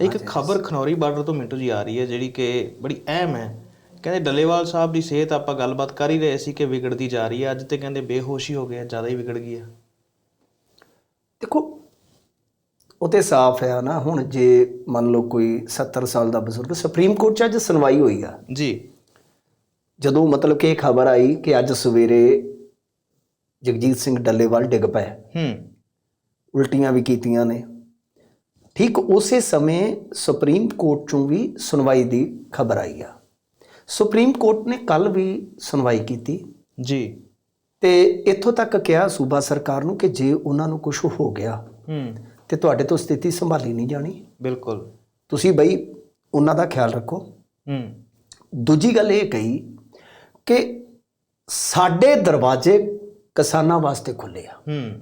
ਇੱਕ ਖਬਰ ਖਨੌਰੀ ਬਾਰਡਰ ਤੋਂ ਮਿੰਟੂ ਜੀ ਆ ਰਹੀ ਹੈ ਜਿਹੜੀ ਕਿ ਬੜੀ ਅਹਿਮ ਹੈ। ਕਹਿੰਦੇ ਡੱਲੇਵਾਲ ਸਾਹਿਬ ਦੀ ਸਿਹਤ ਆਪਾਂ ਗੱਲਬਾਤ ਕਰ ਹੀ ਰਹੇ ਸੀ ਕਿ ਵਿਗੜਦੀ ਜਾ ਰਹੀ ਹੈ। ਅੱਜ ਤੇ ਕਹਿੰਦੇ ਬੇਹੋਸ਼ੀ ਹੋ ਗਿਆ ਜ਼ਿਆਦਾ ਹੀ ਵਿਗੜ ਗਈ ਹੈ ਦੇਖੋ ਉਹ ਤੇ ਸਾਫ਼ ਹੈ ਨਾ ਹੁਣ ਜੇ ਮੰਨ ਲਓ ਕੋਈ 70 ਸਾਲ ਦਾ ਬਜ਼ੁਰਗ ਸੁਪਰੀਮ ਕੋਰਟ 'ਚ ਅੱਜ ਸੁਣਵਾਈ ਹੋਈ ਆ। ਜੀ। ਜਦੋਂ ਮਤਲਬ ਕਿ ਇਹ ਖਬਰ ਆਈ ਕਿ ਅੱਜ ਸਵੇਰੇ ਜਗਜੀਤ ਸਿੰਘ ਡੱਲੇਵਾਲ ਡਿੱਗ ਪਏ। ਹੂੰ। ਉਲਟੀਆਂ ਵੀ ਕੀਤੀਆਂ ਨੇ। ਠੀਕ ਉਸੇ ਸਮੇਂ ਸੁਪਰੀਮ ਕੋਰਟ ਚੋਂ ਵੀ ਸੁਣਵਾਈ ਦੀ ਖਬਰ ਆਈ ਆ। ਸੁਪਰੀਮ ਕੋਰਟ ਨੇ ਕੱਲ ਵੀ ਸੁਣਵਾਈ ਕੀਤੀ। ਜੀ। ਤੇ ਇੱਥੋਂ ਤੱਕ ਕਿਹਾ ਸੂਬਾ ਸਰਕਾਰ ਨੂੰ ਕਿ ਜੇ ਉਹਨਾਂ ਨੂੰ ਕੁਝ ਹੋ ਗਿਆ ਹੂੰ। ਤੇ ਤੁਹਾਡੇ ਤੋਂ ਸਥਿਤੀ ਸੰਭਾਲੀ ਨਹੀਂ ਜਾਣੀ। ਬਿਲਕੁਲ। ਤੁਸੀਂ ਬਈ ਉਹਨਾਂ ਦਾ ਖਿਆਲ ਰੱਖੋ। ਹੂੰ। ਦੂਜੀ ਗੱਲ ਇਹ ਕਹੀ ਕਿ ਸਾਡੇ ਦਰਵਾਜ਼ੇ ਕਿਸਾਨਾਂ ਵਾਸਤੇ ਖੁੱਲੇ ਆ। ਹੂੰ।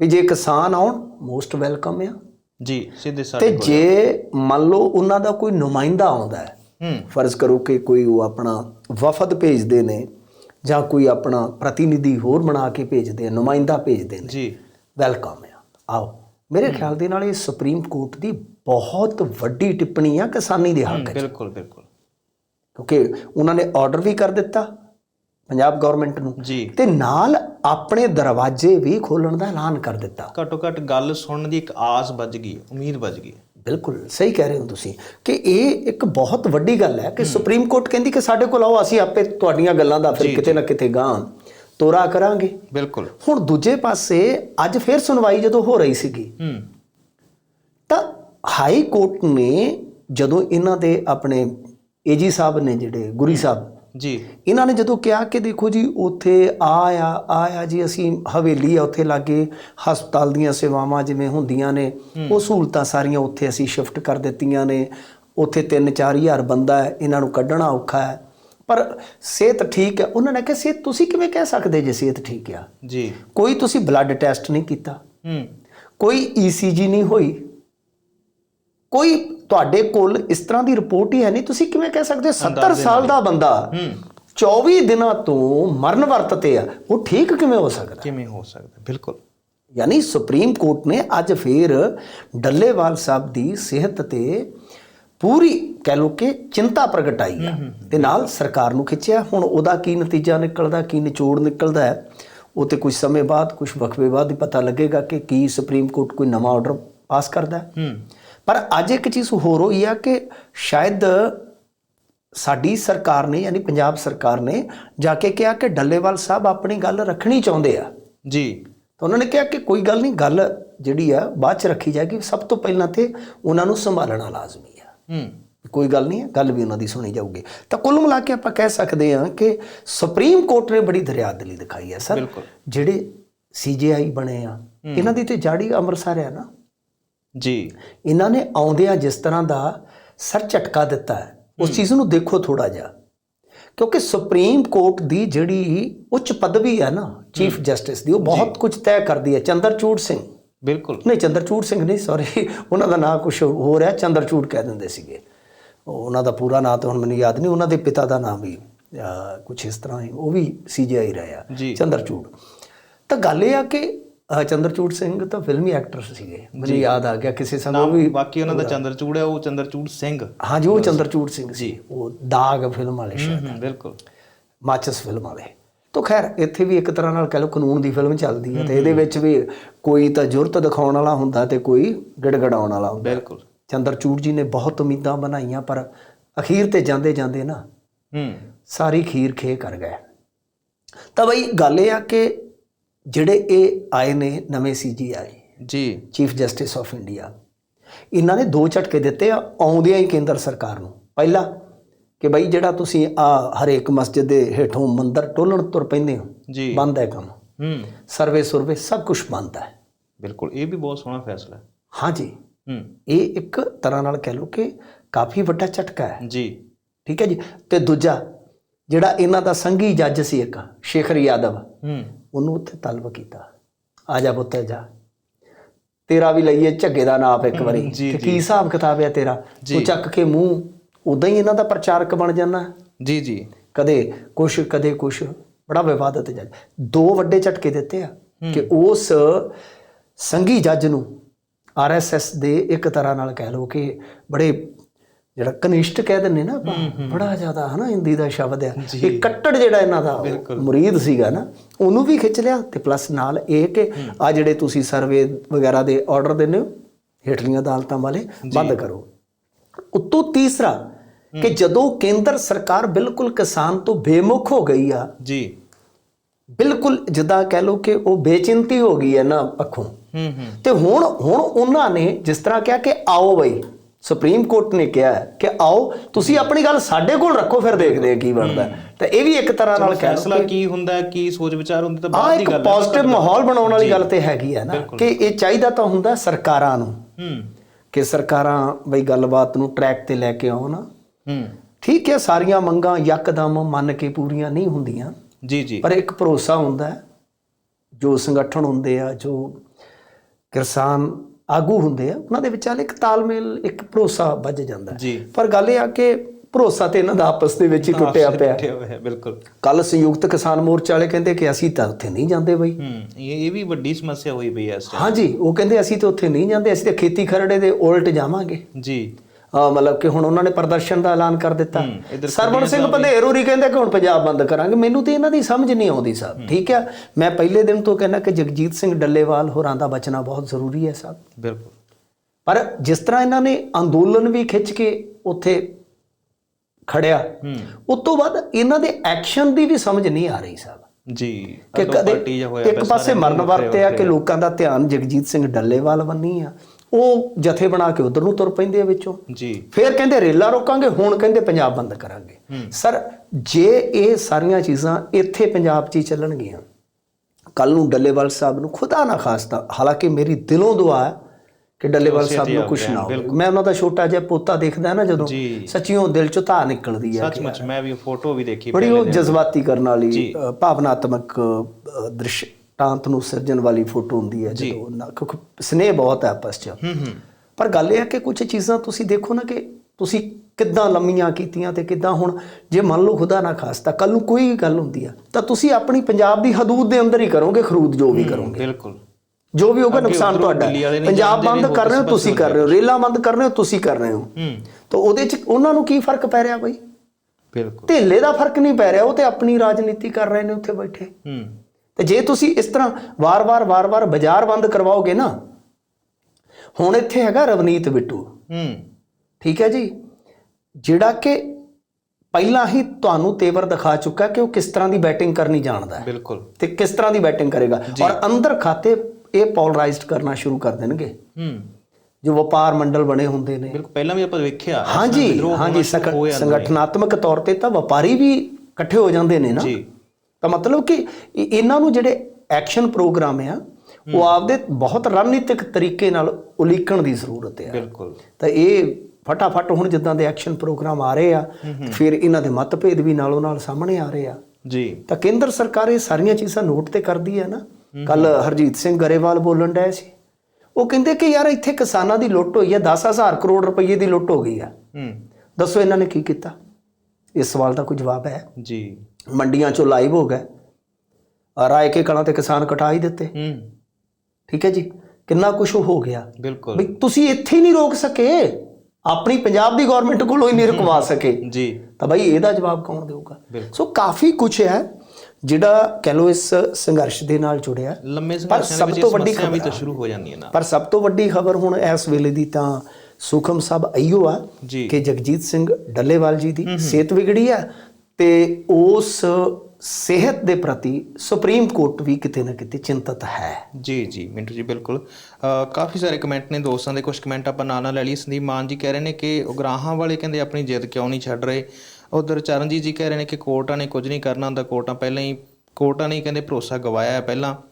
ਵੀ ਜੇ ਕਿਸਾਨ ਆਉਣ ਮੋਸਟ ਵੈਲਕਮ ਆ। ਜੀ ਸਿੱਧੇ ਤੇ ਸਾਡੇ ਕੋਲ ਜੇ ਮੰਨ ਲਓ ਉਹਨਾਂ ਦਾ ਕੋਈ ਨੁਮਾਇੰਦਾ ਆਉਂਦਾ ਹੈ ਹੂੰ। ਫਰਜ਼ ਕਰੋ ਕਿ ਕੋਈ ਉਹ ਆਪਣਾ ਵਫਦ ਭੇਜਦੇ ਨੇ ਜਾਂ ਕੋਈ ਆਪਣਾ ਪ੍ਰਤੀਨਿਧੀ ਹੋਰ ਬਣਾ ਕੇ ਭੇਜਦੇ ਆ ਨੁਮਾਇੰਦਾ ਭੇਜਦੇ ਨੇ ਜੀ। ਵੈਲਕਮ ਆ। ਆਓ ਮੇਰੇ ਖਿਆਲ ਦੇ ਨਾਲ ਇਹ ਸੁਪਰੀਮ ਕੋਰਟ ਦੀ ਬਹੁਤ ਵੱਡੀ ਟਿੱਪਣੀ ਆ ਕਿਸਾਨੀ ਦੇ ਹੱਕ 'ਚ। ਬਿਲਕੁਲ ਬਿਲਕੁਲ। ਕਿਉਂਕਿ ਉਹਨਾਂ ਨੇ ਆਰਡਰ ਵੀ ਕਰ ਦਿੱਤਾ ਪੰਜਾਬ ਗਵਰਨਮੈਂਟ ਨੂੰ ਜੀ। ਤੇ ਨਾਲ ਆਪਣੇ ਦਰਵਾਜ਼ੇ ਵੀ ਖੋਲਣ ਦਾ ਐਲਾਨ ਕਰ ਦਿੱਤਾ। ਘੱਟੋ ਘੱਟ ਗੱਲ ਸੁਣਨ ਦੀ ਇੱਕ ਆਸ ਵੱਜ ਗਈ ਉਮੀਦ ਵੱਜ ਗਈ। ਬਿਲਕੁਲ ਸਹੀ ਕਹਿ ਰਹੇ ਹੋ ਤੁਸੀਂ। ਕਿ ਇਹ ਇੱਕ ਬਹੁਤ ਵੱਡੀ ਗੱਲ ਹੈ ਕਿ ਸੁਪਰੀਮ ਕੋਰਟ ਕਹਿੰਦੀ ਕਿ ਸਾਡੇ ਕੋਲ ਆਓ ਅਸੀਂ ਆਪੇ ਤੁਹਾਡੀਆਂ ਗੱਲਾਂ ਦਾ ਫਿਰ ਕਿਤੇ ਨਾ ਕਿਤੇ ਗਾਂ ਤੋਰਾ ਕਰਾਂਗੇ। ਬਿਲਕੁਲ। ਹੁਣ ਦੂਜੇ ਪਾਸੇ ਅੱਜ ਫਿਰ ਸੁਣਵਾਈ ਜਦੋਂ ਹੋ ਰਹੀ ਸੀਗੀ ਤਾਂ ਹਾਈ ਕੋਰਟ ਨੇ ਜਦੋਂ ਇਹਨਾਂ ਦੇ ਆਪਣੇ ਏਜੀ ਸਾਹਿਬ ਨੇ ਜਿਹੜੇ ਗੁਰੀ ਸਾਹਿਬ ਜੀ। ਇਹਨਾਂ ਨੇ ਜਦੋਂ ਕਿਹਾ ਕਿ ਦੇਖੋ ਜੀ ਉੱਥੇ ਆ ਆ ਆ ਆ ਜੀ ਅਸੀਂ ਹਵੇਲੀ ਆ ਉੱਥੇ ਲਾਗੇ ਹਸਪਤਾਲ ਦੀਆਂ ਸੇਵਾਵਾਂ ਜਿਵੇਂ ਹੁੰਦੀਆਂ ਨੇ ਉਹ ਸਹੂਲਤਾਂ ਸਾਰੀਆਂ ਉੱਥੇ ਅਸੀਂ ਸ਼ਿਫਟ ਕਰ ਦਿੱਤੀਆਂ ਨੇ। ਉੱਥੇ 3-4000 ਬੰਦਾ ਹੈ ਇਹਨਾਂ ਨੂੰ ਕੱਢਣਾ ਔਖਾ ਹੈ। ਪਰ ਸਿਹਤ ਠੀਕ ਹੈ ਉਹਨਾਂ ਨੇ ਕਿਹਾ ਸਿਹਤ ਤੁਸੀਂ ਕਿਵੇਂ ਕਹਿ ਸਕਦੇ ਜੇ ਸਿਹਤ ਠੀਕ ਆ? ਜੀ। ਕੋਈ ਤੁਸੀਂ ਬਲੱਡ ਟੈਸਟ ਨਹੀਂ ਕੀਤਾ। ਹੂੰ। ਕੋਈ ਈਸੀਜੀ ਨਹੀਂ ਹੋਈ। ਕੋਈ ਤੁਹਾਡੇ ਕੋਲ ਇਸ ਤਰ੍ਹਾਂ ਦੀ ਰਿਪੋਰਟ ਹੀ ਹੈ ਨਹੀਂ। ਤੁਸੀਂ ਕਿਵੇਂ ਕਹਿ ਸਕਦੇ ਹੋ? 70 ਸਾਲ ਦਾ ਬੰਦਾ ਹੂੰ। 24 ਦਿਨਾਂ ਤੋਂ ਮਰਨ ਵਰਤ ਤੇ ਆ। ਉਹ ਠੀਕ ਕਿਵੇਂ ਹੋ ਸਕਦਾ? ਕਿਵੇਂ ਹੋ ਸਕਦਾ? ਬਿਲਕੁਲ। ਯਾਨੀ ਸੁਪਰੀਮ ਕੋਰਟ ਨੇ ਅੱਜ ਫੇਰ ਡੱਲੇਵਾਲ ਸਾਹਿਬ ਦੀ ਸਿਹਤ ਤੇ ਪੂਰੀ ਕਹਿ ਲੋ ਕਿ ਚਿੰਤਾ ਪ੍ਰਗਟਾਈ ਆ। ਤੇ ਨਾਲ ਸਰਕਾਰ ਨੂੰ ਖਿੱਚਿਆ। ਹੁਣ ਉਹਦਾ ਕੀ ਨਤੀਜਾ ਨਿਕਲਦਾ ਕੀ ਨਿਚੋੜ ਨਿਕਲਦਾ ਹੈ ਉਹ ਤੇ ਕੁਝ ਸਮੇਂ ਬਾਅਦ ਕੁਝ ਵਕਫੇ ਬਾਅਦ ਹੀ ਪਤਾ ਲੱਗੇਗਾ ਕਿ ਕੀ ਸੁਪਰੀਮ ਕੋਰਟ ਕੋਈ ਨਵਾਂ ਆਰਡਰ ਪਾਸ ਕਰਦਾ ਹੈ। ਹੂੰ। ਪਰ ਅੱਜ ਇੱਕ ਚੀਜ਼ ਹੋਰ ਹੋਈ ਆ ਕਿ ਸ਼ਾਇਦ ਸਾਡੀ ਸਰਕਾਰ ਨੇ ਯਾਨੀ ਪੰਜਾਬ ਸਰਕਾਰ ਨੇ ਜਾ ਕੇ ਕਿਹਾ ਕਿ ਡੱਲੇਵਾਲ ਸਾਹਿਬ ਆਪਣੀ ਗੱਲ ਰੱਖਣੀ ਚਾਹੁੰਦੇ ਆ। ਜੀ। ਤਾਂ ਉਹਨਾਂ ਨੇ ਕਿਹਾ ਕਿ ਕੋਈ ਗੱਲ ਨਹੀਂ ਗੱਲ ਜਿਹੜੀ ਆ ਬਾਅਦ ਚ ਰੱਖੀ ਜਾਏਗੀ। ਸਭ ਤੋਂ ਪਹਿਲਾਂ ਤੇ ਉਹਨਾਂ ਨੂੰ ਸੰਭਾਲਣਾ ਲਾਜ਼ਮੀ ਆ। ਹੂੰ। ਕੋਈ ਗੱਲ ਨਹੀਂ ਹੈ ਗੱਲ ਵੀ ਉਹਨਾਂ ਦੀ ਸੁਣੀ ਜਾਊਗੀ। ਤਾਂ ਕੁੱਲ ਮਿਲਾ ਕੇ ਆਪਾਂ ਕਹਿ ਸਕਦੇ ਹਾਂ ਕਿ ਸੁਪਰੀਮ ਕੋਰਟ ਨੇ ਬੜੀ ਦਰਿਆਦਲੀ ਦਿਖਾਈ ਹੈ ਸਰ। ਜਿਹੜੇ ਸੀਜੀਆਈ ਬਣੇ ਆ ਇਹਨਾਂ ਦੀ ਤੇ ਜਾੜੀ ਅੰਮ੍ਰਿਤਸਰ ਹੈ ਨਾ। ਜੀ। ਇਹਨਾਂ ਨੇ ਆਉਂਦਿਆਂ ਜਿਸ ਤਰ੍ਹਾਂ ਦਾ ਸਰ ਝਟਕਾ ਦਿੱਤਾ ਹੈ ਉਸ ਚੀਜ਼ ਨੂੰ ਦੇਖੋ ਥੋੜਾ ਜਿਹਾ। ਕਿਉਂਕਿ ਸੁਪਰੀਮ ਕੋਰਟ ਦੀ ਜਿਹੜੀ ਉੱਚ ਪਦਵੀ ਹੈ ਨਾ ਚੀਫ ਜਸਟਿਸ ਦੀ ਉਹ ਬਹੁਤ ਕੁਝ ਤੈਅ ਕਰਦੀ ਹੈ। ਚੰਦਰਚੂੜ ਸਿੰਘ। ਬਿਲਕੁਲ। ਨਹੀਂ ਚੰਦਰਚੂੜ ਸਿੰਘ ਨਹੀਂ ਸੌਰੀ ਉਹਨਾਂ ਦਾ ਨਾਂ ਕੁਝ ਹੋਰ ਹੈ ਚੰਦਰਚੂੜ ਕਹਿ ਦਿੰਦੇ ਸੀਗੇ। ਉਹ ਉਹਨਾਂ ਦਾ ਪੂਰਾ ਨਾਂ ਤਾਂ ਹੁਣ ਮੈਨੂੰ ਯਾਦ ਨਹੀਂ ਉਹਨਾਂ ਦੇ ਪਿਤਾ ਦਾ ਨਾਮ ਵੀ ਕੁਝ ਇਸ ਤਰ੍ਹਾਂ ਹੀ ਉਹ ਵੀ ਸੀਜੀਆਈ ਰਿਹਾ। ਚੰਦਰਚੂੜ। ਤਾਂ ਗੱਲ ਇਹ ਆ ਕਿ ਚੰਦਰਚੂੜ ਸਿੰਘ ਤਾਂ ਫਿਲਮੀ ਐਕਟਰ ਸੀਗੇ। ਮੈਨੂੰ ਯਾਦ ਆ ਗਿਆ ਕਿਸੇ ਸਮੇਂ ਉਹ ਵੀ ਬਾਕੀ ਉਹਨਾਂ ਦਾ ਚੰਦਰਚੂੜ ਹੈ ਉਹ ਚੰਦਰਚੂੜ ਸਿੰਘ। ਹਾਂਜੀ ਉਹ ਚੰਦਰਚੂੜ ਸਿੰਘ ਸੀ। ਉਹ ਦਾਗ ਫਿਲਮ ਵਾਲੇ ਸ਼ਾਇਦ। ਹੂੰ ਬਿਲਕੁਲ। ਮਾਚਸ ਫਿਲਮ ਵਾਲੇ। ਤਾਂ ਖੈਰ ਇੱਥੇ ਵੀ ਇੱਕ ਤਰ੍ਹਾਂ ਨਾਲ ਕਹਿ ਲਓ ਕਾਨੂੰਨ ਦੀ ਫਿਲਮ ਚੱਲਦੀ ਹੈ ਤੇ ਇਹਦੇ ਵਿੱਚ ਵੀ ਕੋਈ ਤਾਂ ਜੁਰਤ ਦਿਖਾਉਣ ਵਾਲਾ ਹੁੰਦਾ ਤੇ ਕੋਈ ਗਿੜਗੜਾਉਣ ਵਾਲਾ ਹੁੰਦਾ। ਬਿਲਕੁਲ। ਚੰਦਰਚੂੜ ਜੀ ਨੇ ਬਹੁਤ ਉਮੀਦਾਂ ਬਣਾਈਆਂ ਪਰ ਅਖੀਰ ਤੇ ਜਾਂਦੇ ਜਾਂਦੇ ਨਾ ਹੂੰ। ਸਾਰੀ ਖੀਰ ਖੇ ਕਰ ਗਏ। ਤਾਂ ਬਈ ਗੱਲ ਇਹ ਆ ਕਿ ਜਿਹੜੇ ਇਹ ਆਏ ਨੇ ਨਵੇਂ ਸੀਜੀਆਈ ਜੀ। ਚੀਫ ਜਸਟਿਸ ਆਫ ਇੰਡੀਆ ਇਹਨਾਂ ਨੇ ਦੋ ਝਟਕੇ ਦਿੱਤੇ ਆ ਆਉਂਦਿਆਂ ਹੀ ਕੇਂਦਰ ਸਰਕਾਰ ਨੂੰ। ਪਹਿਲਾ ਕਿ ਬਈ ਜਿਹੜਾ ਤੁਸੀਂ ਆ ਹਰੇਕ ਮਸਜਿਦ ਦੇ ਹੇਠੋਂ ਮੰਦਰ ਟੋਲਣ ਤੁਰ ਪੈਂਦੇ ਹੋ ਜੀ। ਬੰਦ ਹੈ ਕੰਮ। ਹੂੰ। ਸਰਵੇ ਸੁਰਵੇ ਸਭ ਕੁਝ ਬੰਦ ਹੈ। ਬਿਲਕੁਲ ਇਹ ਵੀ ਬਹੁਤ ਸੋਹਣਾ ਫੈਸਲਾ ਹੈ। ਹਾਂਜੀ ਹੂੰ। ਇਹ ਇੱਕ ਤਰ੍ਹਾਂ ਨਾਲ ਕਹਿ ਲਓ ਕਿ ਕਾਫੀ ਵੱਡਾ ਝਟਕਾ ਹੈ। ਜੀ। ਠੀਕ ਹੈ ਜੀ। ਤੇ ਦੂਜਾ ਜਿਹੜਾ ਇਹਨਾਂ ਦਾ ਸੰਘੀ ਜੱਜ ਸੀ ਇੱਕ ਸ਼ੇਖਰ ਯਾਦਵ ਹੂੰ। ਉਹਨੂੰ ਉੱਥੇ ਤਲਬ ਕੀਤਾ। ਆ ਜਾ ਪੁੱਤ ਜਾ। ਤੇਰਾ ਵੀ ਲਈਏ ਝੱਗੇ ਦਾ ਨਾਪ ਇੱਕ ਵਾਰੀ। ਕਿ ਕੀ ਹਿਸਾਬ ਕਿਤਾਬ ਹੈ ਤੇਰਾ? ਤੂੰ ਚੱਕ ਕੇ ਮੂੰਹ ਉਦਾਂ ਹੀ ਇਹਨਾਂ ਦਾ ਪ੍ਰਚਾਰਕ ਬਣ ਜਾਣਾ ਜੀ ਜੀ। ਕਦੇ ਕੁਛ ਕਦੇ ਕੁਛ। ਬੜਾ ਵਿਵਾਦਤ ਜੱਜ। ਦੋ ਵੱਡੇ ਝਟਕੇ ਦਿੱਤੇ ਆ ਕਿ ਉਸ ਸੰਘੀ ਜੱਜ ਨੂੰ ਆਰਐਸਐਸ ਦੇ ਇੱਕ ਤਰ੍ਹਾਂ ਨਾਲ ਕਹਿ ਲਓ ਕਿ ਬੜੇ ਜਿਹੜਾ ਕਨਿਸ਼ਟ ਕਹਿ ਦਿੰਨੇ ਨਾ ਆਪਾਂ ਬੜਾ ਜ਼ਿਆਦਾ ਹਨਾ ਹਿੰਦੀ ਦਾ ਸ਼ਬਦ ਹੈ ਇਹ ਕੱਟੜ ਜਿਹੜਾ ਇਹਨਾਂ ਦਾ ਮੁਰੀਦ ਸੀਗਾ ਨਾ ਉਹਨੂੰ ਵੀ ਖਿੱਚ ਲਿਆ ਤੇ ਪਲੱਸ ਨਾਲ ਇਹ ਕਿ ਆ ਜਿਹੜੇ ਤੁਸੀਂ ਸਰਵੇ ਵਗੈਰਾ ਦੇ ਆਰਡਰ ਦਿੰਦੇ ਹੋ ਹੇਠਲੀਆਂ ਅਦਾਲਤਾਂ ਵਾਲੇ ਬੰਦ ਕਰੋ। ਉਤੋਂ ਤੀਸਰਾ ਕਿ ਜਦੋਂ ਕੇਂਦਰ ਸਰਕਾਰ ਬਿਲਕੁਲ ਕਿਸਾਨ ਤੋਂ ਬੇਮੁਖ ਹੋ ਗਈ ਆ ਜੀ। ਬਿਲਕੁਲ ਜਿੱਦਾਂ ਕਹਿ ਲਓ ਕਿ ਉਹ ਬੇਚਿੰਤੀ ਹੋ ਗਈ ਹੈ ਨਾ ਪੱਖੋਂ ਹੂੰ ਹੂੰ। ਤੇ ਹੁਣ ਹੁਣ ਉਹਨਾਂ ਨੇ ਜਿਸ ਤਰ੍ਹਾਂ ਕਿਹਾ ਕਿ ਆਓ ਬਈ ਸੁਪਰੀਮ ਕੋਰਟ ਨੇ ਕਿਹਾ ਕਿ ਆਓ ਤੁਸੀਂ ਆਪਣੀ ਗੱਲ ਸਾਡੇ ਕੋਲ ਰੱਖੋ ਫਿਰ ਦੇਖਦੇ ਹਾਂ ਕੀ ਬਣਦਾ। ਤਾਂ ਇਹ ਵੀ ਇੱਕ ਤਰ੍ਹਾਂ ਨਾਲ ਫੈਸਲਾ ਕੀ ਹੁੰਦਾ ਕੀ ਸੋਚ ਵਿਚਾਰ ਹੁੰਦੀ ਤਾਂ ਆ ਬਾਅਦ ਦੀ ਗੱਲ ਹੈ। ਪੋਜ਼ਿਟਿਵ ਮਾਹੌਲ ਬਣਾਉਣ ਵਾਲੀ ਗੱਲ ਤੇ ਹੈਗੀ ਹੈ ਨਾ ਕਿ ਇਹ ਚਾਹੀਦਾ ਤਾਂ ਹੁੰਦਾ ਸਰਕਾਰਾਂ ਨੂੰ ਹੂੰ। ਕਿ ਸਰਕਾਰਾਂ ਬਈ ਗੱਲਬਾਤ ਨੂੰ ਟਰੈਕ ਤੇ ਲੈ ਕੇ ਆਉਣ ਹੂੰ। ਠੀਕ ਹੈ ਸਾਰੀਆਂ ਮੰਗਾਂ ਯਕਦਮ ਮੰਨ ਕੇ ਪੂਰੀਆਂ ਨਹੀਂ ਹੁੰਦੀਆਂ। ਜੀ ਜੀ। ਪਰ ਇੱਕ ਭਰੋਸਾ ਹੁੰਦਾ ਜੋ ਸੰਗਠਨ ਹੁੰਦੇ ਆ ਜੋ ਕਿਸਾਨ ਆਗੂ ਹੁੰਦੇ ਆ ਉਹਨਾਂ ਦੇ ਵਿਚਾਲੇ ਇੱਕ ਤਾਲਮੇਲ ਇੱਕ ਭਰੋਸਾ ਵੱਜ ਜਾਂਦਾ ਹੈ। ਪਰ ਗੱਲ ਇਹ ਆ ਕਿ ਭਰੋਸਾ ਤੇ ਇਹਨਾਂ ਦਾ ਆਪਸ ਦੇ ਵਿੱਚ ਹੀ ਟੁੱਟਿਆ ਪਿਆ। ਹੈ ਬਿਲਕੁਲ। ਕੱਲ ਸੰਯੁਕਤ ਕਿਸਾਨ ਮੋਰਚਾ ਵਾਲੇ ਕਹਿੰਦੇ ਕਿ ਅਸੀਂ ਤਾਂ ਉੱਥੇ ਨਹੀਂ ਜਾਂਦੇ ਬਈ। ਹੂੰ ਇਹ ਇਹ ਵੀ ਵੱਡੀ ਸਮੱਸਿਆ ਹੋਈ ਪਈ ਹੈ ਇਸ time। ਹਾਂਜੀ ਉਹ ਕਹਿੰਦੇ ਅਸੀਂ ਤਾਂ ਉੱਥੇ ਨਹੀਂ ਜਾਂਦੇ ਅਸੀਂ ਤਾਂ ਖੇਤੀ ਖਰੜੇ ਦੇ ਉਲਟ ਜਾਵਾਂਗੇ। ਜੀ। ਮਤਲਬ ਕਿ ਹੁਣ ਉਹਨਾਂ ਨੇ ਪ੍ਰਦਰਸ਼ਨ ਦਾ ਐਲਾਨ ਕਰ ਦਿੱਤਾ। ਸਰਵਣ ਸਿੰਘ ਪੰਧੇਰੂਰੀ ਕਹਿੰਦੇ ਕਿ ਹੁਣ ਪੰਜਾਬ ਬੰਦ ਕਰਾਂਗੇ। ਮੈਨੂੰ ਤੇ ਇਹਨਾਂ ਦੀ ਸਮਝ ਨਹੀਂ ਆਉਂਦੀ ਸਾਹਿਬ ਠੀਕ ਹੈ? ਮੈਂ ਪਹਿਲੇ ਦਿਨ ਤੋਂ ਕਹਿੰਦਾ ਕਿ ਜਗਜੀਤ ਸਿੰਘ ਡੱਲੇਵਾਲ ਹੋਰਾਂ ਦਾ ਬਚਣਾ ਬਹੁਤ ਜ਼ਰੂਰੀ ਹੈ ਸਾਹਿਬ ਬਿਲਕੁਲ। ਪਰ ਜਿਸ ਤਰ੍ਹਾਂ ਇਹਨਾਂ ਨੇ ਅੰਦੋਲਨ ਵੀ ਖਿੱਚ ਕੇ ਉੱਥੇ ਖੜਿਆ ਉਸ ਤੋਂ ਬਾਅਦ ਇਹਨਾਂ ਦੇ ਐਕਸ਼ਨ ਦੀ ਵੀ ਸਮਝ ਨਹੀਂ ਆ ਰਹੀ ਸਾਹਿਬ ਜੀ ਕਿ ਕਦੇ ਇੱਕ ਪਾਸੇ ਮਰਨ ਨੂੰ ਵਰਤਿਆ ਕਿ ਲੋਕਾਂ ਦਾ ਧਿਆਨ ਜਗਜੀਤ ਸਿੰਘ ਡੱਲੇਵਾਲ ਬੰਨੀ ਆ। ਉਹ ਜਥੇ ਬਣਾ ਕੇ ਉਧਰ ਨੂੰ ਤੁਰ ਪੈਂਦੇ ਆ ਵਿੱਚੋਂ। ਜੀ। ਫਿਰ ਕਹਿੰਦੇ ਰੇਲਾ ਰੋਕਾਂਗੇ ਹੁਣ ਕਹਿੰਦੇ ਪੰਜਾਬ ਬੰਦ ਕਰਾਂਗੇ। ਸਰ ਜੇ ਇਹ ਸਾਰੀਆਂ ਚੀਜ਼ਾਂ ਇੱਥੇ ਪੰਜਾਬ 'ਚ ਹੀ ਚੱਲਣਗੀਆਂ ਕੱਲ ਨੂੰ ਡੱਲੇਵਾਲ ਸਾਹਿਬ ਨੂੰ ਖੁਦਾ ਨਾ ਖਾਸਤਾ ਹਾਲਾਂਕਿ ਮੇਰੀ ਦਿਲੋਂ ਦੁਆ ਹੈ ਕਿ ਡੱਲੇਵਾਲ ਸਾਹਿਬ ਨੂੰ ਕੁਝ ਨਾ ਹੋਵੇ। ਮੈਂ ਉਹਨਾਂ ਦਾ ਛੋਟਾ ਜਿਹਾ ਪੋਤਾ ਦੇਖਦਾ ਨਾ ਜਦੋਂ। ਸੱਚੀਓ ਦਿਲ 'ਚੋਂ ਧਾਰ ਨਿਕਲਦੀ ਹੈ ਸੱਚਮੁੱਚ ਮੈਂ ਵੀ ਫੋਟੋ ਵੀ ਦੇਖੀ ਬੜੀ ਉਹ ਜਜ਼ਬਾਤੀ ਕਰਨ ਵਾਲੀ ਭਾਵਨਾਤਮਕ ਅ, ਦ੍ਰਿਸ਼ਟਾਂਤ ਨੂੰ ਸਿਰਜਣ ਵਾਲੀ ਫੋਟੋ ਹੁੰਦੀ ਹੈ ਜਦੋਂ ਨਾ- ਕਿਉਂਕਿ ਸਨੇਹ ਬਹੁਤ ਹੈ ਆਪਸ 'ਚ। ਹੂੰ ਹੂੰ। ਪਰ ਗੱਲ ਇਹ ਹੈ ਕਿ ਕੁਝ ਚੀਜ਼ਾਂ ਤੁਸੀਂ ਦੇਖੋ ਨਾ ਕਿ ਤੁਸੀਂ ਕਿੱਦਾਂ ਲੰਮੀਆਂ ਕੀਤੀਆਂ ਤੇ ਕਿੱਦਾਂ ਹੁਣ ਜੇ ਮੰਨ ਲਓ ਖੁਦਾ ਨਾ ਖਾਸਤਾ ਕੱਲ ਨੂੰ ਕੋਈ ਗੱਲ ਹੁੰਦੀ ਆ ਤਾਂ ਤੁਸੀਂ ਆਪਣੀ ਪੰਜਾਬ ਦੀ ਹਦੂਦ ਦੇ ਅੰਦਰ ਹੀ ਕਰੋਗੇ ਖਰੂਦ ਜੋ ਵੀ ਕਰੋਗੇ। ਬਿਲਕੁਲ। ਜੋ ਵੀ ਹੋਗਾ ਨੁਕਸਾਨ ਤੁਹਾਡਾ ਪੰਜਾਬ ਬੰਦ ਕਰ ਰਹੇ ਹੋ ਤੁਸੀਂ ਕਰ ਰਹੇ ਹੋ ਰੇਲਾਂ ਬੰਦ ਕਰ ਰਹੇ ਹੋ ਤੁਸੀਂ ਕਰ ਰਹੇ ਹੋ। ਹੂੰ। ਤਾਂ ਉਹਦੇ 'ਚ ਉਹਨਾਂ ਨੂੰ ਕੀ ਫ਼ਰਕ ਪੈ ਰਿਹਾ ਬਈ? ਬਿਲਕੁਲ। ਢੇਲੇ ਦਾ ਫ਼ਰਕ ਨਹੀਂ ਪੈ ਰਿਹਾ ਉਹ ਤੇ ਆਪਣੀ ਰਾਜਨੀਤੀ ਕਰ ਰਹੇ ਨੇ ਉੱਥੇ ਬੈਠੇ। ਹੂੰ। ਤੇ ਜੇ ਤੁਸੀਂ ਇਸ ਤਰ੍ਹਾਂ ਵਾਰ-ਵਾਰ ਵਾਰ-ਵਾਰ ਬਾਜ਼ਾਰ ਬੰਦ ਕਰਵਾਓਗੇ ਨਾ ਹੁਣ ਇੱਥੇ ਹੈਗਾ ਰਵਨੀਤ ਬਿੱਟੂ। ਹੂੰ। ਠੀਕ ਹੈ ਜੀ? ਜਿਹੜਾ ਕਿ ਪਹਿਲਾਂ ਹੀ ਤੁਹਾਨੂੰ ਤੇਵਰ ਦਿਖਾ ਚੁੱਕਾ ਕਿ ਉਹ ਕਿਸ ਤਰ੍ਹਾਂ ਦੀ ਬੈਟਿੰਗ ਕਰਨੀ ਜਾਣਦਾ ਹੈ। ਬਿਲਕੁਲ। ਤੇ ਕਿਸ ਤਰ੍ਹਾਂ ਦੀ ਬੈਟਿੰਗ ਕਰੇਗਾ। ਔਰ ਅੰਦਰ ਖਾਤੇ ਇਹ ਪੋਲਰਾਈਜ਼ਡ ਕਰਨਾ ਸ਼ੁਰੂ ਕਰ ਦੇਣਗੇ। ਹੂੰ। ਜੋ ਵਪਾਰ ਮੰਡਲ ਬਣੇ ਹੁੰਦੇ ਨੇ। ਬਿਲਕੁਲ ਪਹਿਲਾਂ ਵੀ ਆਪਾਂ ਵੇਖਿਆ। ਹਾਂਜੀ ਹਾਂਜੀ ਸੰਗਠਨਾਤਮਕ ਤੌਰ ਤੇ ਤਾਂ ਵਪਾਰੀ ਵੀ ਇਕੱਠੇ ਹੋ ਜਾਂਦੇ ਨੇ ਨਾ। ਜੀ। ਤਾਂ ਮਤਲਬ ਕਿ ਇਹ- ਇਹਨਾਂ ਨੂੰ ਜਿਹੜੇ ਐਕਸ਼ਨ ਪ੍ਰੋਗਰਾਮ ਆ ਉਹ ਆਪਦੇ ਬਹੁਤ ਰਣਨੀਤਿਕ ਤਰੀਕੇ ਨਾਲ ਉਲੀਕਣ ਦੀ ਜ਼ਰੂਰਤ ਹੈ ਬਿਲਕੁਲ। ਤਾਂ ਇਹ ਫਟਾਫਟ ਹੁਣ ਜਿੱਦਾਂ ਦੇ ਐਕਸ਼ਨ ਪ੍ਰੋਗਰਾਮ ਆ ਰਹੇ ਆ ਫਿਰ ਇਹਨਾਂ ਦੇ ਮਤਭੇਦ ਵੀ ਨਾਲੋਂ ਨਾਲ ਸਾਹਮਣੇ ਆ ਰਹੇ ਆ। ਜੀ। ਤਾਂ ਕੇਂਦਰ ਸਰਕਾਰ ਇਹ ਸਾਰੀਆਂ ਚੀਜ਼ਾਂ ਨੋਟ ਤੇ ਕਰਦੀ ਹੈ ਨਾ ਕੱਲ ਹਰਜੀਤ ਸਿੰਘ ਗਰੇਵਾਲ ਬੋਲਣ ਡਏ ਸੀ। ਉਹ ਕਹਿੰਦੇ ਕਿ ਯਾਰ ਇੱਥੇ ਕਿਸਾਨਾਂ ਦੀ ਲੁੱਟ ਹੋਈ ਹੈ 10000 ਕਰੋੜ ਰੁਪਏ ਦੀ ਲੁੱਟ ਹੋ ਗਈ ਆ। ਹੂੰ। ਦੱਸੋ ਇਹਨਾਂ ਨੇ ਕੀ ਕੀਤਾ? ਇਸ ਸਵਾਲ ਦਾ ਕੋਈ ਜਵਾਬ ਹੈ? ਜੀ। ਮੰਡੀਆਂ ਚੋਂ ਲਾਈਵ ਹੋ ਗਏ। ਰਾਏ ਕੇ ਕਲਾਂ ਤੇ ਕਿਸਾਨ ਕਟਾ ਹੀ ਦਿੱਤੇ। ਹੂੰ। ਠੀਕ ਹੈ ਜੀ? ਕਿੰਨਾ ਕੁਝ ਹੋ ਗਿਆ। ਬਿਲਕੁਲ। ਵੀ ਤੁਸੀਂ ਇੱਥੇ ਹੀ ਨਹੀਂ ਰੋਕ ਸਕੇ। ਆਪਣੀ ਪੰਜਾਬ ਦੀ ਗਵਰਨਮੈਂਟ ਕੋਲੋਂ ਹੀ ਨਹੀਂ ਰੁਕਵਾ ਸਕੇ। ਜੀ। ਤਾਂ ਭਾਈ ਇਹਦਾ ਜਵਾਬ ਕੌਣ ਦੇਊਗਾ। ਸੋ ਕਾਫੀ ਕੁਝ ਹੈ ਜਿਹੜਾ ਕਹ ਲੋ ਇਸ ਸੰਘਰਸ਼ ਦੇ ਨਾਲ ਜੁੜਿਆ। ਲੰਮੇ ਪਰ ਸੰਘਰਸ਼ਾਂ ਸਭ ਦੇ ਵਿੱਚ ਤੋਂ ਵੱਡੀ ਸਮੱਸਿਆ ਵੀ ਖਬਰ ਤਾਂ ਸ਼ੁਰੂ ਹੋ ਜਾਂਦੀਆਂ ਨਾ। ਪਰ ਸਭ ਤੋਂ ਵੱਡੀ ਖਬਰ ਹੁਣ ਇਸ ਵੇਲੇ ਦੀ ਤਾਂ ਸੁਖਮ ਸਾਹਿਬ ਅਈਓ ਆ। ਕਿ ਜਗਜੀਤ ਸਿੰਘ ਡੱਲੇਵਾਲ ਜੀ ਦੀ ਸਿਹਤ ਵਿਗੜੀ ਆ। ਤੇ ਉਸ ਸਿਹਤ ਦੇ ਪ੍ਰਤੀ ਸੁਪਰੀਮ ਕੋਰਟ ਵੀ ਕਿਤੇ ਨਾ ਕਿਤੇ ਚਿੰਤਤ ਹੈ। ਜੀ ਜੀ, ਮਿੰਟੂ ਜੀ, ਬਿਲਕੁਲ। ਕਾਫੀ ਸਾਰੇ ਕਮੈਂਟ ਨੇ, ਦੋਸਤਾਂ ਦੇ ਕੁਝ ਕਮੈਂਟ ਆਪਾਂ ਨਾਲ ਨਾਲ ਲੈ ਲਈ ਸੰਦੀਪ ਮਾਨ ਜੀ ਕਹਿ ਰਹੇ ਨੇ ਕਿ ਉਗਰਾਹਾਂ ਵਾਲੇ ਕਹਿੰਦੇ ਆਪਣੀ ਜਿੱਦ ਕਿਉਂ ਨਹੀਂ ਛੱਡ ਰਹੇ? ਉਧਰ ਚਰਨਜੀਤ ਜੀ ਕਹਿ ਰਹੇ ਨੇ ਕਿ ਕੋਰਟਾਂ ਨੇ ਕੁਝ ਨਹੀਂ ਕਰਨਾ ਹੁੰਦਾ, ਕੋਰਟਾਂ ਪਹਿਲਾਂ ਹੀ, ਕੋਰਟਾਂ ਨੇ ਹੀ ਕਹਿੰਦੇ ਭਰੋਸਾ ਗਵਾਇਆ ਹੈ ਪਹਿਲਾਂ।